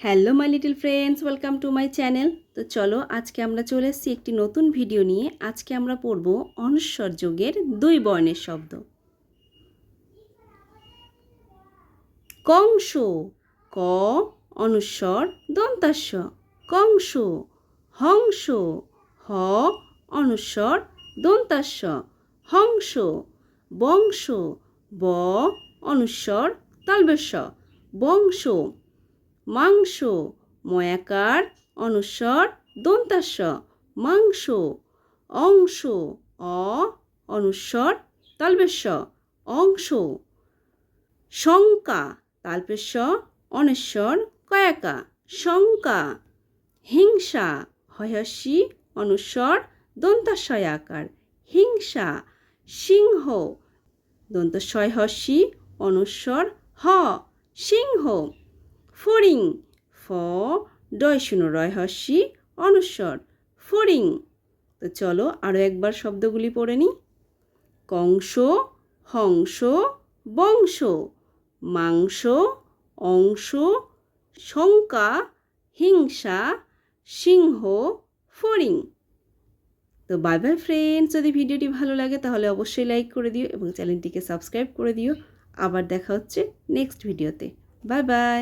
Hello my little friends, welcome to my channel. তো চলো আজকে আমরা চলে এসেছি একটি নতুন ভিডিও নিয়ে। আজকে আমরা পড়ব অনুস্বর যোগের দুই বর্ণের শব্দ। কংস, ক অনুস্বর দন্তাস্য। কংস, হংস, হ অনুস্বর দন্তাস্য। হংস, বংশ, ব অনুস্বর তালবেশ্য বংশ মাংস। ময়াকার অনুস্বর দন্তাস্য মাংস। অংশ। অ অনুস্বর তালবেশ্য অংশ। শঙ্কা। তালপেশ্য অনেশ্বর কয়াকা। শঙ্কা। হিংসা। হয়সী অনুস্বর দন্তাশয়াকার হিংসা। সিংহ। দন্তশয় হস্যি অনুস্বর হ। সিংহ। ফড়িং ফ ডয় শূন্য রয় হস্যি, অনুস্বর ফড়িং তো চলো আরও একবার শব্দগুলি পড়ে নিই। কংস, হংস, বংশ। মাংস, অংশ, শঙ্কা, হিংসা, সিংহ ফড়িং তো বাই বাই ফ্রেন্ডস যদি ভিডিওটি ভালো লাগে তাহলে অবশ্যই লাইক করে দিও এবং চ্যানেলটিকে সাবস্ক্রাইব করে দিও। আবার দেখা হচ্ছে নেক্সট ভিডিওতে বাই বাই